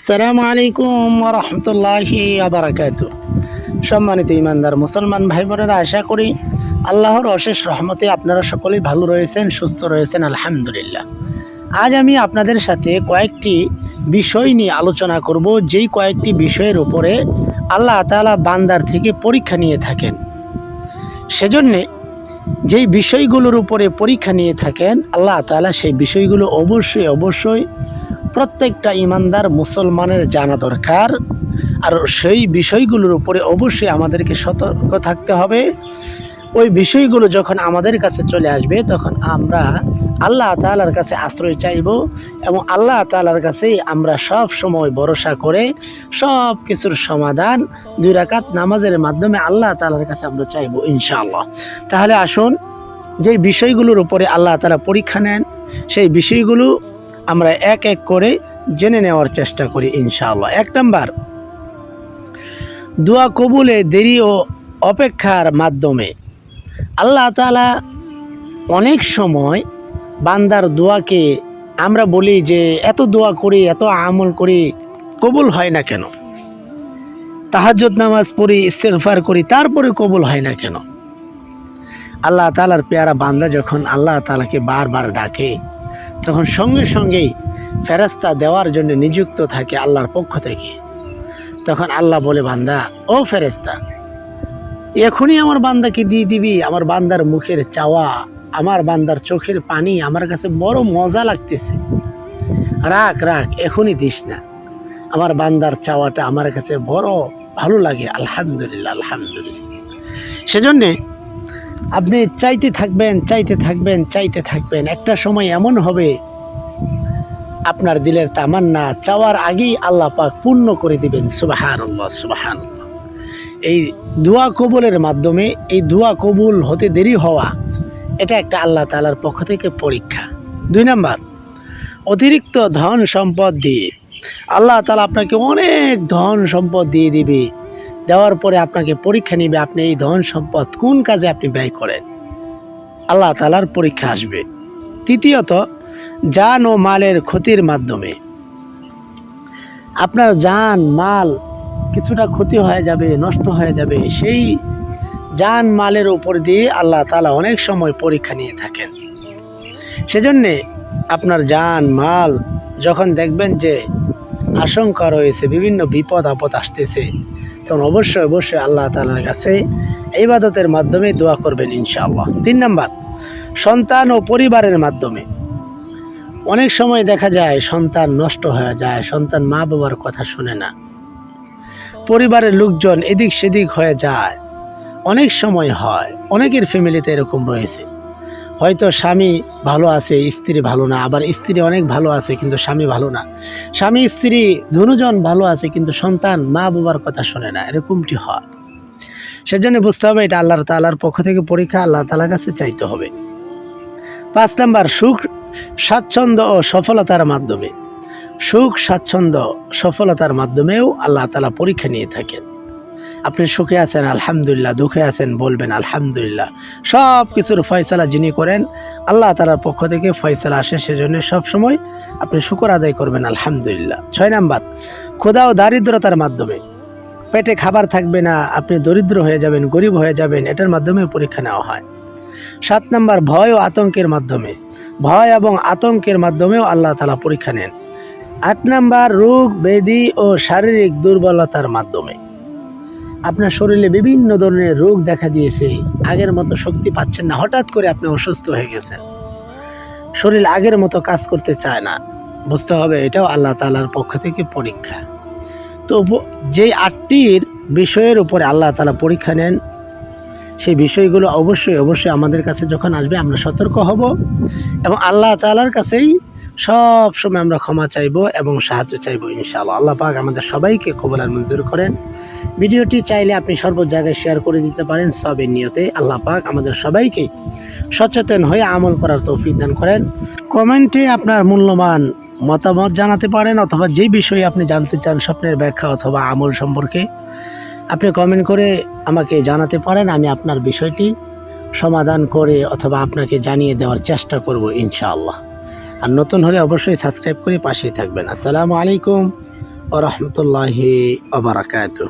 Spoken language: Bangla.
আসসালামু আলাইকুম রহমতুল্লাহি আবরাকাত সম্মানিত ইমানদার মুসলমান ভাই বোনেরা আশা করি আল্লাহর অশেষ রহমতে আপনারা সকলেই ভালো রয়েছেন, সুস্থ রয়েছেন, আলহামদুলিল্লাহ। আজ আমি আপনাদের সাথে কয়েকটি বিষয় নিয়ে আলোচনা করব, যেই কয়েকটি বিষয়ের উপরে আল্লাহ তাআলা বান্দার থেকে পরীক্ষা নিয়ে থাকেন। সেজন্যে যেই বিষয়গুলোর উপরে পরীক্ষা নিয়ে থাকেন, আল্লাহ তাআলা সেই বিষয়গুলো অবশ্যই অবশ্যই প্রত্যেকটা ইমানদার মুসলমানের জানা দরকার। আর সেই বিষয়গুলোর উপরে অবশ্যই আমাদেরকে সতর্ক থাকতে হবে। ওই বিষয়গুলো যখন আমাদের কাছে চলে আসবে, তখন আমরা আল্লাহ তালার কাছে আশ্রয় চাইব এবং আল্লাহ তালার কাছেই আমরা সব সময় ভরসা করে সব কিছুর সমাধান দুই রাকাত নামাজের মাধ্যমে আল্লাহ তালার কাছে আমরা চাইব ইনশাআল্লাহ। তাহলে আসুন, যেই বিষয়গুলোর উপরে আল্লাহ তালা পরীক্ষা নেন, সেই বিষয়গুলো আমরা এক এক করে জেনে নেওয়ার চেষ্টা করি, ইনশাআল্লাহ। এক নাম্বার, দোয়া কবুলে দেরি ও অপেক্ষার মাধ্যমে। আল্লাহ তালা অনেক সময় বান্দার দোয়াকে আমরা বলি যে, এত দোয়া করি, এত আমল করি, কবুল হয় না কেন? তাহাজ্জুদ নামাজ পড়ি, ইস্তেগফার করি, তারপরে কবুল হয় না কেন? আল্লাহ তালার পেয়ারা বান্দা যখন আল্লাহ তালাকে বারবার ডাকে তখন সঙ্গে সঙ্গেই ফেরাস্তা দেওয়ার জন্য নিযুক্ত থাকে আল্লাহর পক্ষ থেকে। তখন আল্লাহ বলে, বান্দা, ও ফেরেস্তা এখনই আমার বান্দাকে দিয়ে দিবি। আমার বান্দার মুখের চাওয়া, আমার বান্দার চোখের পানি আমার কাছে বড় মজা লাগতেছে। রাখ রাখ, এখনই দিস না। আমার বান্দার চাওয়াটা আমার কাছে বড় ভালো লাগে। আলহামদুলিল্লাহ আলহামদুলিল্লাহ। সেজন্যে আপনি চাইতে থাকবেন চাইতে থাকবেন চাইতে থাকবেন। একটা সময় এমন হবে, আপনার দিলের তামান্না চাওয়ার আগেই আল্লাহ পাক পূর্ণ করে দিবেন। সুবাহান সুবাহান এই দোয়া কবুলের মাধ্যমে এই দোয়া কবুল হতে দেরি হওয়া, এটা একটা আল্লাহ তালার পক্ষ থেকে পরীক্ষা। দুই নাম্বার, অতিরিক্ত ধন সম্পদ দিয়ে। আল্লাহ তালা আপনাকে অনেক ধন সম্পদ দিয়ে দিবে। দেওয়ার পরে আপনাকে পরীক্ষা নিবে আপনি এই ধন সম্পদ কোন কাজে আপনি ব্যয় করেন। আল্লাহ তালার পরীক্ষা আসবে। তৃতীয়ত যান ও মালের ক্ষতির মাধ্যমে। আপনার যান মাল কিছুটা ক্ষতি হয়ে যাবে, নষ্ট হয়ে যাবে, সেই যান মালের উপর দিয়ে আল্লাহ তালা অনেক সময় পরীক্ষা নিয়ে থাকেন। সেজন্যে আপনার যান মাল যখন দেখবেন যে আশঙ্কা রয়েছে, বিভিন্ন বিপদ আপদ আসতেছে তখন অবশ্যই অবশ্যই আল্লাহ তালার কাছে ইবাদতের মাধ্যমে দোয়া করবেন ইনশাআল্লাহ। তিন নাম্বার, সন্তান ও পরিবারের মাধ্যমে। অনেক সময় দেখা যায় সন্তান নষ্ট হয়ে যায়, সন্তান মা বাবার কথা শুনে না। পরিবারের লোকজন এদিক সেদিক হয়ে যায়। অনেক সময় হয়, অনেকের ফ্যামিলিতে এরকম রয়েছে। হয়তো স্বামী ভালো আছে, স্ত্রী ভালো না, আবার স্ত্রী অনেক ভালো আছে কিন্তু স্বামী ভালো না। স্বামী, স্ত্রী দুজন ভালো আছে কিন্তু সন্তান মা বাবার কথা শোনে না, এরকমটি হয়। সেজন্য বুঝতে হবে এটা আল্লাহ তালার পক্ষ থেকে পরীক্ষা, আল্লাহ তালার কাছে চাইতে হবে। পাঁচ নাম্বার, সুখ, স্বাচ্ছন্দ্য ও সফলতার মাধ্যমে। সুখ, স্বাচ্ছন্দ্য, সফলতার মাধ্যমেও আল্লাহ তালা পরীক্ষা নিয়ে থাকেন। আপনি সুখে আছেন, আলহামদুলিল্লাহ, দুঃখে আছেন, বলবেন আলহামদুলিল্লাহ। সব কিছুর ফয়সালা যিনি করেন, আল্লাহ তালার পক্ষ থেকে ফয়সালা আসে, সেজন্য সবসময় আপনি শুকর আদায় করবেন, আলহামদুলিল্লাহ। ছয় নাম্বার, ক্ষুধা ও দারিদ্রতার মাধ্যমে। পেটে খাবার থাকবে না, আপনি দরিদ্র হয়ে যাবেন, গরিব হয়ে যাবেন, এটার মাধ্যমে পরীক্ষা নেওয়া হয়। সাত নাম্বার, ভয় ও আতঙ্কের মাধ্যমে। ভয় এবং আতঙ্কের মাধ্যমেও আল্লাহ তালা পরীক্ষা নেন। আট নাম্বার, রোগ, ব্যাধি ও শারীরিক দুর্বলতার মাধ্যমে। আপনার শরীরে বিভিন্ন ধরনের রোগ দেখা দিয়েছে। আগের মতো শক্তি পাচ্ছেন না। হঠাৎ করে আপনি অসুস্থ হয়ে গেছেন। শরীর আগের মতো কাজ করতে চায় না। বুঝতে হবে, এটাও আল্লাহ তালার পক্ষ থেকে পরীক্ষা। তো যেই আটটির বিষয়ের উপরে আল্লাহ তালা পরীক্ষা নেন, সেই বিষয়গুলো অবশ্যই অবশ্যই আমাদের কাছে যখন আসবে আমরা সতর্ক হব এবং আল্লাহ তালার কাছেই সব সময় আমরা ক্ষমা চাইব এবং সাহায্য চাইব, ইনশাআল্লাহ। আল্লাহ পাক আমাদের সবাইকে কবল আর মঞ্জুর করেন। ভিডিওটি চাইলে আপনি সর্ব জায়গায় শেয়ার করে দিতে পারেন সবের নিয়তে। আল্লাহ পাক আমাদের সবাইকে সচেতন হয়ে আমল করার তৌফিক দান করেন। কমেন্টে আপনার মূল্যবান মতামত জানাতে পারেন অথবা যে বিষয়ে আপনি জানতে চান স্বপ্নের ব্যাখ্যা অথবা আমল সম্পর্কে, আপনি কমেন্ট করে আমাকে জানাতে পারেন, আমি আপনার বিষয়টি সমাধান করে অথবা আপনাকে জানিয়ে দেওয়ার চেষ্টা করব ইনশাআল্লাহ। আর নতুন হলে অবশ্যই সাবস্ক্রাইব করে পাশেই থাকবেন। আসসালামু আলাইকুম ও রহমতুল্লাহি আবরাকাতুহ